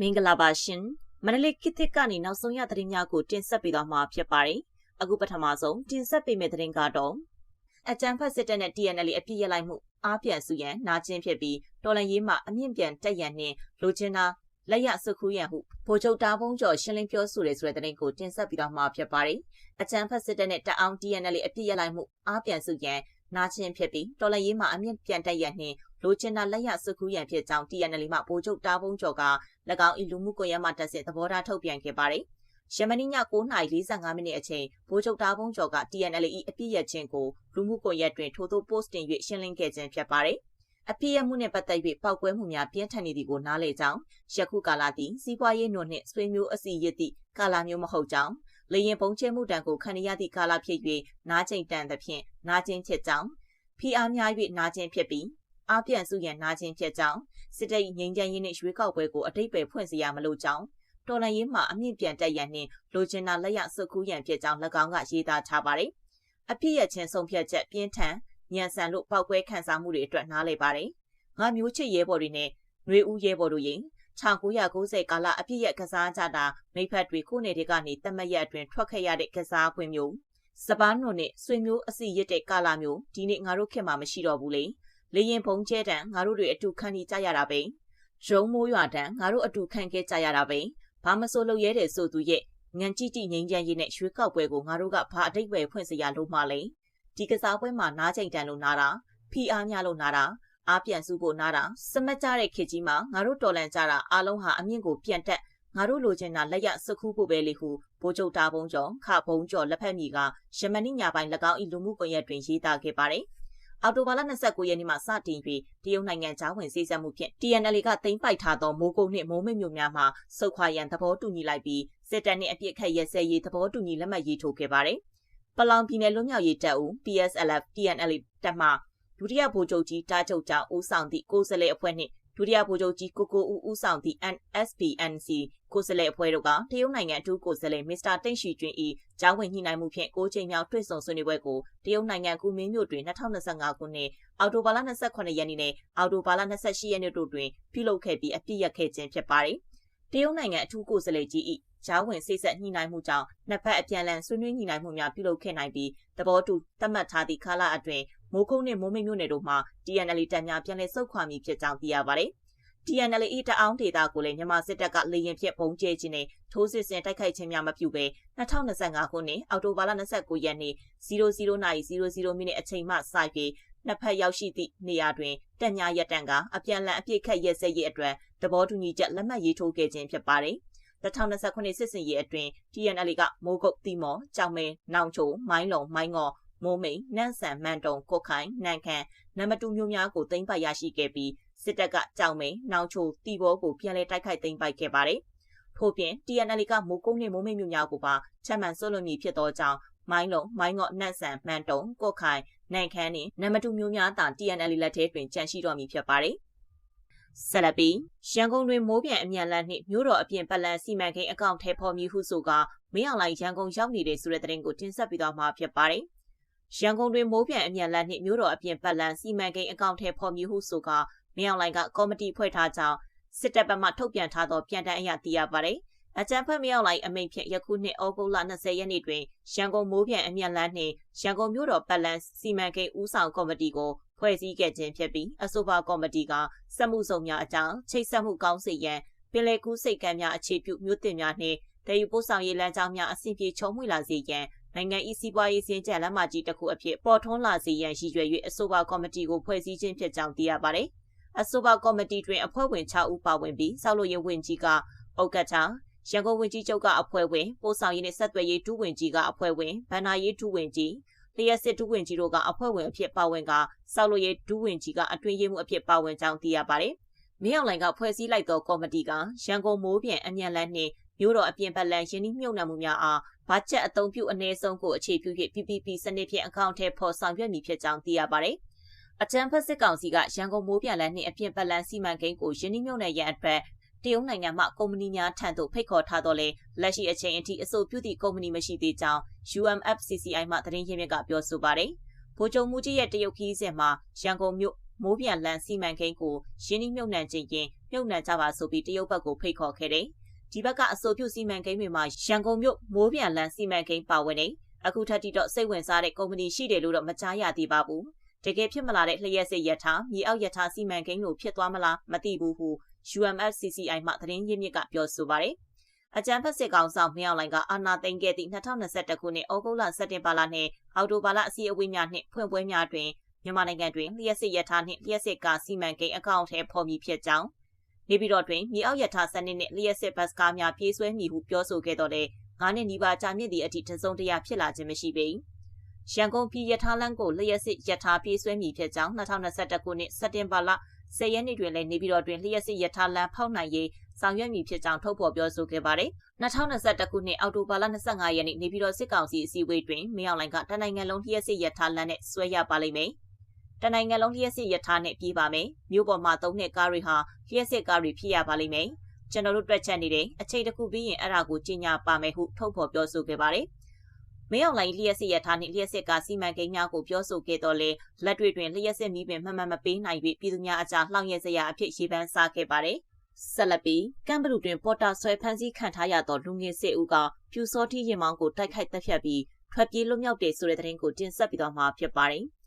မင်္ဂလာပါရှင်မန္တလေးခေတ်သစ်ကနေနောက်ဆုံးရသတင်းများကိုတင်ဆက်ပေးသွားမှာဖြစ်ပါတယ်အခုပထမဆုံးတင်ဆက်ပေးမယ့်သတင်းကတော့အကြံဖတ်စစ်တပ်နဲ့ TNL အပြစ်ရလိုက်မှုအားပြန်စုရန်နာကျင်ဖြစ်ပြီးတော်လန်ရေးမှာအမြင့်ပြန်တက်ရန်နှင့်လိုချင်တာလက်ရစုခူးရန်ဟုဗိုလ်ချုပ်တားဘုံကျော်ရှင်းလင်းပြောဆိုတဲ့ဆိုတဲ့သတင်းကိုတင်ဆက်ပြီးတော့မှာဖြစ်ပါတယ်အကြံဖတ်စစ်တပ်နဲ့တအောင် TNL အပြစ်ရလိုက်မှုအားပြန်စုရန်နာကျင်ဖြစ်ပြီးတော်လန်ရေးမှာအမြင့်ပြန်တက်ရန်နှင့် လိုချင်တာလက်ရစုခူးရန်ဖြစ်ကြောင်း TNL မှဗိုလ်ချုပ်တားဘုံကျော်က၎င်း၏လူမှုကွန်ရက်မှတက်ဆင့်သဘောထားထုတ်ပြန်ခဲ့ပါတယ်။ယမနီည9:45မိနစ်အချိန်ဗိုလ်ချုပ်တားဘုံကျော်က TNL ၏အပြည့်ရခြင်းကိုလူမှုကွန်ရက်တွင်ထိုသို့ post တင်၍ရှင်းလင်းခဲ့ခြင်းဖြစ်ပါတယ်။အပြည့်ရမှုနှင့်ပတ်သက်၍ပောက်ကွဲမှုများပြင်းထန်နေသည်ကိုနားလည်ကြောင်းယခုကာလသည်စီးပွားရေးနွန်နှင့်ဆွေမျိုးအစီရစ်သည့်ကာလမျိုးမဟုတ်ကြောင်းလေရင်ပုံချဲမှုတံကိုခံရသည့်ကာလဖြစ်၍နားကျင်တန်သဖြင့်နားကျင်ဖြစ်ကြောင်းဖီအားများ၍နားကျင်ဖြစ်ပြီး အပြည့်စုရန်နားကျင်ဖြစ်ကြောင်းစစ်တပ်ငြိမ်းချမ်းရေးနှင့်ရွေးကောက်ပွဲကိုအတိတ်ပဲဖွင့်စီရမလို့ကြောင်းတော်လန်ရေးမှာအမြင့်ပြန်တက်ရန်နှင့်လိုချင်တာလက်ရစုကူးရန်ဖြစ်ကြောင်း၎င်းကရေးသားထားပါတယ်။အပြည့်ရချင်းဆုံးဖြတ်ချက်ပြင်းထန်ညံဆန်လို့ပောက်ကွဲခန်းစားမှုတွေအတွက်နားလည်ပါတယ်။ငါမျိုးချစ်ရဲဘော်တွေနဲ့ຫນွေဦးရဲဘော်တို့ရင်1990ကာလအပြည့်ရကစားကြတာမိဖက်တွေကိုနေတွေကနေတမက်ရက်အတွင်းထွက်ခဲ့ရတဲ့ကစားခွင့်မျိုးစပားနုံနဲ့ဆွေမျိုးအစီရစ်တဲ့ကာလာမျိုးဒီနေ့ငါတို့ခေတ်မှာမရှိတော့ဘူးလေ။ လေရင်ပုံကျဲတံငါတို့တွေအတူခံနေကြရတာပဲရုံမိုးရွာတံငါတို့အတူခံခဲ့ကြရတာပဲဘာမဆိုလို့ရဲတယ်ဆိုသူရဲ့ငန်ကြည့်ကြည့်ငိမ့်ချမ်းရေးနဲ့ရွှေကောက်ပွဲကိုငါတို့ကဘာအတိတ်ပဲဖွင့်စရာလို့မှလဲဒီကစားပွဲမှာနားချိန်တန်လို့နားတာဖီအားများလို့နားတာအားပြန်စုဖို့နားတာစမတ်ကြတဲ့ခေကြီးမှာငါတို့တော်လန်ကြတာအားလုံးဟာအမြင့်ကိုပြန်တက်ငါတို့လိုချင်တာလက်ရစခုဖို့ပဲလေဟုဘိုးချုပ်တာဘုံကျော်ခဘုံကျော်လက်ဖက်မီကယမနိညာပိုင်း၎င်း၏လူမှုကွန်ရက်တွင်ရေးသားခဲ့ပါတယ်။ အော်တိုဘာလ29ရက်နေ့မှာစတင်ပြီးတရုတ်နိုင်ငံကြားဝင်စေ့စပ်မှုဖြင့် TNL ကသိမ်းပိုက်ထားသောမိုးကုတ်နှင့်မိုးမစ်မြို့များမှာစုခွာရန်သဘောတူညီလိုက်ပြီးစစ်တပ်နှင့်အပြစ်ခတ်ရဲစဲရေးသဘောတူညီလက်မှတ်ရေးထိုးခဲ့ပါတယ်။ပလောင်ပြည်နယ်လွတ်မြောက်ရေးတပ်ဦး PSLF TNL တပ်မှဒုတိယဗိုလ်ချုပ်ကြီးတားချုပ်ကြောင့်ဦးဆောင်သည့်ကိုယ်စားလှယ်အဖွဲ့နှင့် ဒုတိယဗိုလ်ချုပ်ကြီးကိုကိုဦးဦးဆောင်သည့် NSPNC ကိုယ်စားလှယ်အဖွဲ့တို့ကတရုတ်နိုင်ငံအထူးကိုယ်စားလှယ်မစ္စတာတိန့်ရှီကျွင်း၏ကျောင်းဝင်ညှိနှိုင်းမှုဖြင့်၉ချိန်မြောက်တွေ့ဆုံဆွေးနွေးပွဲကိုတရုတ်နိုင်ငံကူမင်းမြို့တွင်2025ခုနှစ်အောက်တိုဘာလ28ရက်နေ့နဲ့အောက်တိုဘာလ28ရက်နေ့တို့တွင်ပြုလုပ်ခဲ့ပြီးအပြည့်ရခဲ့ခြင်းဖြစ်ပါတယ်။တရုတ်နိုင်ငံအထူးကိုယ်စားလှယ်ကြီး၏ဂျားဝင်စိတ်ဆက်ညှိနှိုင်းမှုကြောင့်နှစ်ဖက်အပြန်အလှန်ဆွေးနွေးညှိနှိုင်းမှုများပြုလုပ်ခဲ့နိုင်ပြီးသဘောတူသတ်မှတ်ထားသည့်ကာလအတွင်း မိုးကုန်းနှင့်မိုးမိတ်မြို့နယ်တို့မှ TNL တပ်များပြန်လည်ဆုတ်ခွာမည်ဖြစ်ကြောင်းသိရပါတယ်။ TNL ၏တအောင်ဒေတာကိုလည်းမြန်မာစစ်တပ်ကလေရင်ဖြင့်ပုံကျဲခြင်းနဲ့ထိုးစစ်ဆင်တိုက်ခိုက်ခြင်းများမပြုဘဲ2025ခုနှစ်အောက်တိုဘာလ29ရက်နေ့00နာရီ00မိနစ်အချိန်မှစပြီးနှစ်ဖက်ရောက်ရှိသည့်နေရာတွင်တပ်များရပ်တန့်ကအပြန်လန်အပြစ်ခတ်ရဲစဲရေးအတွက်သဘောတူညီချက်လက်မှတ်ရေးထိုးခဲ့ခြင်းဖြစ်ပါတယ်။2029စစ်စင်ရေးအတွင်း TNL ကမိုးကုတ်တီမော်ကြောင်မဲနောင်ချိုမိုင်းလုံမိုင်းငေါ် မိုးမိန်နန့်ဆန်မန်တုံကိုခိုင်နန်ခန်နမတူမျိုးများကိုသိမ်းပိုက်ရရှိခဲ့ပြီးစစ်တပ်ကကြောင်မဲနောင်ချိုတီဘောကိုပြန်လည်တိုက်ခိုက်သိမ်းပိုက်ခဲ့ပါတယ်။ထို့ပြင် TNL ကမိုးကုတ်နှင့်မိုးမိန်မျိုးများကိုပါချက်မှန်ဆွလွန်မည်ဖြစ်သောကြောင့်မိုင်းလုံမိုင်းငေါ့နန့်ဆန်မန်တုံကိုခိုင်နိုင်ခန်းနှင့်နမတူမျိုးများသာ TNL လက်ထဲတွင်ကြန့်ရှိတော်မူဖြစ်ပါတယ်။ဆက်လက်ပြီးရန်ကုန်တွင်မိုးပြန်အမြန်လန်းနှင့်မြို့တော်အပြင်ပတ်လန်းစီမံကိန်းအကောင့်ထဲပေါ်မည်ဟုဆိုကမင်းအောင်လိုင်ရန်ကုန်ရောက်နေတဲ့ဆိုတဲ့သတင်းကိုတင်ဆက်ပေးသွားမှာဖြစ်ပါတယ်။ ရန်ကုန်တွင်မိုးပြန်အမြန်လန်းနှင့်မြို့တော်အပြင်ပတ်လန်းစီမံကိန်းအကောင့်ထဲပေါ်မည်ဟုဆိုကမင်းအောင်လိုင်ကကော်မတီဖွဲ့ထားကြောင်းစစ်တပ်ဘက်မှထုတ်ပြန်ထားသောပြန်တမ်းအရသိရပါတယ်။အကြံဖက်မြောက်လိုက်အမိန့်ဖြင့်ယခုနှစ်ဩဂုတ်လ20ရက်နေ့တွင်ရန်ကုန်မိုးပြန်အမြန်လန်းနှင့်ရန်ကုန်မြို့တော်ပတ်လန်းစီမံကိန်းဦးဆောင်ကော်မတီကိုဖွဲ့စည်းခဲ့ခြင်းဖြစ်ပြီးအဆိုပါကော်မတီကစက်မှုစုံများအကြောင်းချိတ်ဆက်မှုကောင်းစေရန်ပင်လယ်ကူးစိတ်ကမ်းများအခြေပြုမြို့တင်များနှင့်တည်ယူပို့ဆောင်ရေးလမ်းကြောင်းများအဆင်ပြေချုံမွေလာစေရန် နိုင်ငံ၏စီးပွားရေးစင်ကြံလက်မှတ်ကြီးတစ်ခုအဖြစ်ပေါ်ထွန်းလာစေရန်ရည်ရွယ်၍အဆိုပါကော်မတီကိုဖွဲ့စည်းခြင်းဖြစ်ကြောင်းသိရပါသည်။အဆိုပါကော်မတီတွင်အဖွဲ့ဝင်6ဦးပါဝင်ပြီးစောက်လို့ရေးဝင်ကြီးကဥက္ကဋ္ဌရန်ကုန်ဝင်ကြီးချုပ်ကအဖွဲ့ဝင်ပို့ဆောင်ရေးနှင့်ဆက်သွယ်ရေးဒုဝင်ကြီးကအဖွဲ့ဝင်ဗန္နာရေးဒုဝင်ကြီးလျှက်စစ်ဒုဝင်ကြီးတို့ကအဖွဲ့ဝင်အဖြစ်ပါဝင်ကစောက်လို့ရေးဒုဝင်ကြီးကအတွင်းရေးမှုအဖြစ်ပါဝင်ကြောင်းသိရပါတယ်။မင်းအောင်လှိုင်ကဖွဲ့စည်းလိုက်သောကော်မတီကရန်ကုန်မိုးပြန်အမြန်လန်းနှင့် မြို့တော်အပြင်ဘက်လန်ရင်းနှီးမြှုပ်နှံမှုများအားဘတ်ဂျက်အသုံးပြုအနည်းဆုံးကိုအခြေပြု၍ PPP စနစ်ဖြင့်အကောင့်ထဲပေါ်ဆောင်ရွက်မည်ဖြစ်ကြောင်းသိရပါတယ်။အကြံဖက်စစ်ကောင်စီကရန်ကုန်မိုးပြန်လန်းနှင့်အပြင်ဘက်လန်စီမံကိန်းကိုရင်းနှီးမြှုပ်နှံရန်အတွက်တရုတ်နိုင်ငံမှကုမ္ပဏီများထံသို့ဖိတ်ခေါ်ထားတော့လေလက်ရှိအချိန်အထိအဆိုပြုသည့်ကုမ္ပဏီမရှိသေးကြောင်း UMFCCI မှသတင်းရင်းမြစ်ကပြောဆိုပါတယ်။ဗိုလ်ချုပ်မှုကြီးရဲ့တရုတ်ခီးစဉ်မှာရန်ကုန်မြို့မိုးပြန်လန်စီမံကိန်းကိုရင်းနှီးမြှုပ်နှံခြင်းရင်မြှုပ်နှံကြပါဆိုပြီးတရုတ်ဘက်ကိုဖိတ်ခေါ်ခဲ့တယ်။ ဒီဘက်ကအဆိုပြုစီမံကိန်းတွေမှာရန်ကုန်မြို့မိုးပြန်လန်စီမံကိန်းပါဝင်နေအခုထက်ထိတော့စိတ်ဝင်စားတဲ့ကုမ္ပဏီရှိတယ်လို့တော့မကြားရသေးပါဘူး။တကယ်ဖြစ်မလာတဲ့လျှက်စစ်ရထားမြေအောက်ရထားစီမံကိန်းလိုဖြစ်သွားမလားမသိဘူးဟု UMFCCI မှသတင်းရင်းမြစ်ကပြောဆိုပါတယ်။အကြံဖက်စစ်ကောင်ဆောင်မြောက်လိုင်ကအာဏာသိမ်းခဲ့သည့်2021ခုနှစ်ဩဂုတ်လ17ပါလနှင့်အောက်တိုဘာလအစည်းအဝေးများနှင့်ဖွင့်ပွဲများတွင်မြန်မာနိုင်ငံတွင်လျှက်စစ်ရထားနှင့်လျှက်စစ်ကားစီမံကိန်းအကောင့်ထဲပေါ်မည်ဖြစ်ကြောင်း နေပြည်တော်တွင်မြေအောက်ရထားစနစ်နှင့်လျှက်စစ်ဘတ်ကားများပြေးဆွဲမည်ဟုပြောဆိုခဲ့တော်လဲငါးနှစ်နီးပါးကြာမြင့်သည့်အထိတစုံတရာဖြစ်လာခြင်းမရှိပေ။ရန်ကုန်ပြည်ရထားလမ်းကိုလျှက်စစ်ရထားပြေးဆွဲမည်ဖြစ်ကြောင်း2021ခုနှစ်စက်တင်ဘာလ10ရက်နေ့တွင်လည်းနေပြည်တော်တွင်လျှက်စစ်ရထားလမ်းဖောက်နိုင်ရေးဆောင်ရွက်မည်ဖြစ်ကြောင်းထုတ်ဖော်ပြောဆိုခဲ့ပါတယ်။2021ခုနှစ်အောက်တိုဘာလ25ရက်နေ့နေပြည်တော်စစ်ကောင်စီအစည်းအဝေးတွင်မင်းအောင်လှိုင်ကတနိုင်ငံလုံးလျှက်စစ်ရထားလမ်းနဲ့ဆွဲရပါလိမ့်မယ်။ တနိုင်ငံလုံးလျှက်စစ်ရထားနဲ့ပြေးပါမယ်။မြို့ပေါ်မှာသုံးနှစ်ကားတွေဟာလျှက်စစ်ကားတွေဖြစ်ရပါလိမ့်မယ်။ကျွန်တော်တို့တွက်ချက်နေတယ်အချိန်တစ်ခုပြီးရင်အဲ့ဒါကိုကြီးညာပါမယ်ဟုထုတ်ဖော်ပြောဆိုခဲ့ပါတယ်။မင်းအောင်လိုင်းလျှက်စစ်ရထားနှင့်လျှက်စစ်ကစီမံကိန်းများကိုပြောဆိုခဲ့တော့လေလက်တွေ့တွင်လျှက်စစ်မီးပင်မှန်မှန်မပေးနိုင်၍ပြည်သူများအကြားလှောင်ရဲစရာအဖြစ်ရေးပန်းစားခဲ့ပါတယ်။ဆက်လက်ပြီးကမ်ဘလူတွင်ပေါ်တာဆွဲဖမ်းဆီးခံထားရသောလူငယ်စစ်ဦးကပြူစောတိရင်မောင်းကိုတိုက်ခိုက်တပ်ဖြတ်ပြီးထွက်ပြေးလွတ်မြောက်တဲ့ဆိုတဲ့သတင်းကိုတင်ဆက်ပြီးတော့မှာဖြစ်ပါတယ်။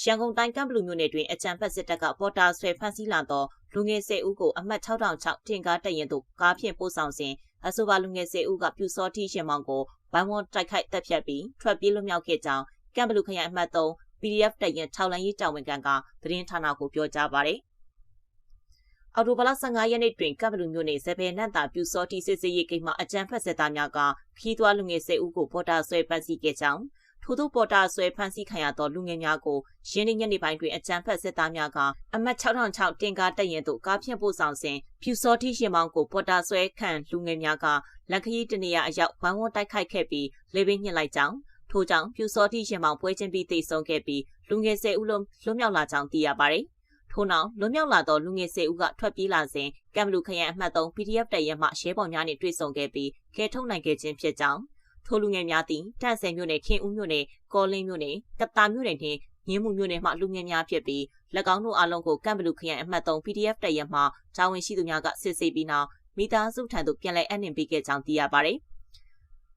ရန်ကုန်တိုင်းကမ်ဘလူမြို့နယ်တွင်အကြံဖက်စစ်တပ်ကပေါ်တာဆွဲဖမ်းဆီးလာသောလူငယ်စစ်ဦးကိုအမှတ်6006တင်ကားတက်ရင်သို့ကားဖြင့်ပို့ဆောင်စဉ်အဆိုပါလူငယ်စစ်ဦးကပြူစောတိရင်မောင်းကိုဘိုင်းဝွန်တိုက်ခိုက်တပ်ဖြတ်ပြီးထွက်ပြေးလွတ်မြောက်ခဲ့ကြောင်းကမ်ဘလူခရိုင်အမှတ်3 PDF တရင်ထောက်လန်ရေးတာဝန်ခံကသတင်းဌာနကိုပြောကြားပါတယ်။အော်တိုဘလ15ရက်နေ့တွင်ကပ်ဘလူမြို့နယ်ဇပယ်နန့်တာပြူစောတီစစ်စစ်ရေးကိန်းမှာအကြမ်းဖက်စစ်သားများကခီးသွွားလူငယ်စစ်ဦးကိုပေါ်တာဆွဲဖမ်းဆီးခဲ့ကြောင်း ထို့သောပေါ်တာဆွဲဖမ်းဆီးခံရသောလူငယ်များကိုရင်းနှီးညနေပိုင်းတွင်အကြမ်းဖက်စစ်သားများကအမတ်6006တင်ကားတက်ရင်သို့ကားဖြင့်ပို့ဆောင်စဉ်ဖြူစောတိရှင်မောင်းကိုပေါ်တာဆွဲခံလူငယ်များကလက်ခရီးတနေရအရောက်ဝိုင်းဝန်းတိုက်ခိုက်ခဲ့ပြီးလေပင်းညှစ်လိုက်ကြောင်းထို့ကြောင့်ဖြူစောတိရှင်မောင်းပွဲချင်းပြီးတိတ်ဆုံးခဲ့ပြီးလူငယ်၁၀ဦးလုံးလွတ်မြောက်လာကြောင်းသိရပါတယ်။ထို့နောက်လွန်မြောက်လာသောလူငယ်စေဦးကထွက်ပြေးလာစဉ်ကမ်ဘလူခရိုင်အမှတ်3 PDF တရဲမှရဲဘော်များနှင့်တွေ့ဆုံခဲ့ပြီးကဲထုတ်နိုင်ခဲ့ခြင်းဖြစ်ကြောင်း ထိုလူငယ်များသည်တန့်ဆယ်မြို့နယ်ခင်ဦးမြို့နယ်ကောလင်းမြို့နယ်ကတာမြို့နယ်နှင့်ညင်းမှုမြို့နယ်မှလူငယ်များဖြစ်ပြီး၎င်းတို့အလုံးကိုကမ်ဘလူခရိုင်အမှတ်3 PDF တရဲမှတာဝန်ရှိသူများကစစ်ဆေးပြီးနောက်မိသားစုထံသို့ပြန်လည်အနှင်ပေးခဲ့ကြောင်းသိရပါတယ်။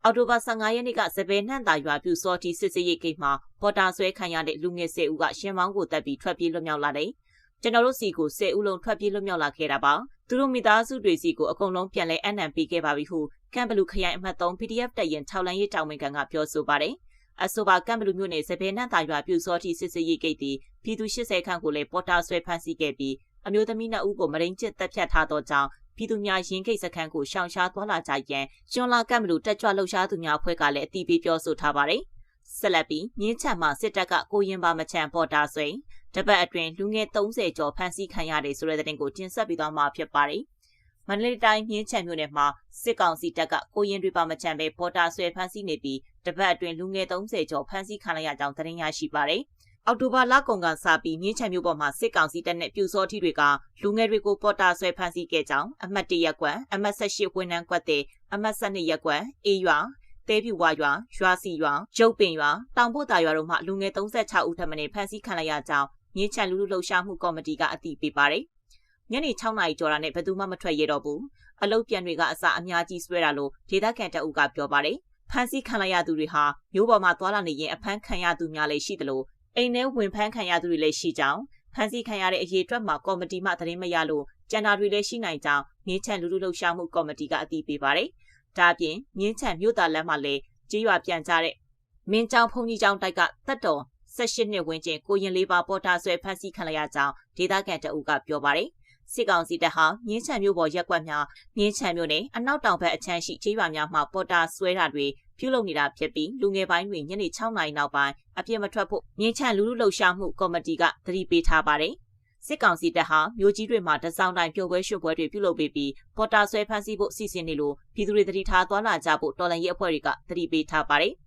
အော်တိုဘာ15ရက်နေ့ကစပယ်နှံ့တာရွာပြူစောတီစစ်စေးရိတ်ကိတ်မှာပေါ်တာဆွဲခံရတဲ့လူငယ်စေဦးကရှင်မောင်းကိုတက်ပြီးထွက်ပြေးလွတ်မြောက်လာတယ်ကျွန်တော်တို့စီကို10ဦးလုံးထွက်ပြေးလွတ်မြောက်လာခဲ့တာပါသူတို့မိသားစုတွေစီကိုအကုန်လုံးပြန်လဲအနံပေးခဲ့ပါပြီဟု ကမ်ဘလူခရိုင်အမှတ်3 PDF တရင်6လမ်းရေးတောင်ဝင်ကန်ကပြောဆိုပါတယ်အဆိုပါကမ်ဘလူမြို့နယ်စပယ်နန့်တာရွာပြူစောတိစစ်စစ်ရေးဂိတ်သည်ပြည်သူ80ခန့်ကိုလည်းပေါ်တာဆွဲဖမ်းဆီးခဲ့ပြီးအမျိုးသမီးနှစ်ဦးကိုမရင်းကျစ်တပ်ဖြတ်ထားသောကြောင့်ပြည်သူများရင်းဂိတ်စခန်းကိုရှောင်ရှားသွားလာကြရန်ကျွန်းလာကမ်ဘလူတက်ကြွလှုပ်ရှားသူများအဖွဲ့ကလည်းအတိပေးပြောဆိုထားပါတယ်ဆက်လက်ပြီးမြင်းချံမှာစစ်တပ်ကကိုရင်ပါမချံပေါ်တာဆွေတပတ်အတွင်းလူငယ်30ကျော်ဖမ်းဆီးခံရတယ်ဆိုတဲ့သတင်းကိုတင်ဆက်ပြီးသွားမှာဖြစ်ပါတယ်။ မန္တလေးတိုင်းမြင်းချံမြို့နယ်မှာစစ်ကောင်စီတပ်ကကိုရင်တွေပါမချံပဲပေါ်တာဆွဲဖမ်းဆီးနေပြီးတပတ်အတွင်းလူငယ်30ကျော်ဖမ်းဆီးခံရကြောင်းသတင်းရရှိပါတယ်။အောက်တိုဘာလကုန်ကစပြီးမြင်းချံမြို့ပေါ်မှာစစ်ကောင်စီတပ်နဲ့ပြူစောထီတွေကလူငယ်တွေကိုပေါ်တာဆွဲဖမ်းဆီးခဲ့ကြောင်းအမှတ်၁ရက်ကွက်အမှတ်၁၈ဝန်ထမ်းကွက်တဲ့အမှတ်၁၂ရက်ကွက်အေးရွာတဲပြူဝါရွာရွာစီရွာရုပ်ပင်ရွာတောင်ပို့တာရွာတို့မှလူငယ်36ဦးထပ်မံဖမ်းဆီးခံရကြောင်းမြင်းချန်လူလူလှုပ်ရှားမှုကော်မတီကအတည်ပြုပါတယ်။ ညနေ6နာရီကျော်တာနဲ့ဘယ်သူမှမထွက်ရတော့ဘူး။အလုတ်ပြန်တွေကအစာအများကြီးဆွဲတာလို့ဒေသခံတအုပ်ကပြောပါတယ်။ဖမ်းဆီးခံရသူတွေဟာမျိုးပေါ်မှာသွာလာနေရင်အဖမ်းခံရသူများလည်းရှိသလိုအိမ်ထဲဝင်ဖမ်းခံရသူတွေလည်းရှိကြောင်းဖမ်းဆီးခံရတဲ့အရေးအတွက်မှာကော်မတီမှသတင်းမရလို့ကျန်တာတွေလည်းရှိနိုင်ကြောင်းမြင်းချန်လူလူလှုပ်ရှားမှုကော်မတီကအတည်ပြုပါတယ်။ဒါအပြင်မြင်းချန်မြို့သားလမ်းမှာလည်းကြေးရွာပြန်ကြတဲ့မင်းကျောင်းဖုန်ကြီးကျောင်းတိုက်ကတက်တော်18နှစ်ဝန်းကျင်ကိုရင်လေးပါပေါ်တာဆွဲဖမ်းဆီးခံရကြောင်းဒေသခံတအုပ်ကပြောပါတယ်။ စစ်ကောင်စီတပ်ဟာမြင်းချံမြို့ပေါ်ရက်ကွက်များမြင်းချံမြို့နယ်အနောက်တောင်ဘက်အချမ်းရှိကျေးရွာများမှာပေါ်တာဆွဲတာတွေပြုလုပ်နေတာဖြစ်ပြီးလူငယ်ပိုင်းတွေညနေ6နာရီနောက်ပိုင်းအပြစ်မထွက်ဖို့မြင်းချံလူလူလှုပ်ရှားမှုကော်မတီကသတိပေးထားပါတယ်။စစ်ကောင်စီတပ်ဟာမြို့ကြီးတွေမှာတစောင်းတိုင်းပျော်ပွဲရွှွပွဲတွေပြုလုပ်ပေးပြီးပေါ်တာဆွဲဖမ်းဆီးဖို့စီစဉ်နေလို့ပြည်သူတွေသတိထားသွားလာကြဖို့တော်လှန်ရေးအဖွဲ့တွေကသတိပေးထားပါတယ်။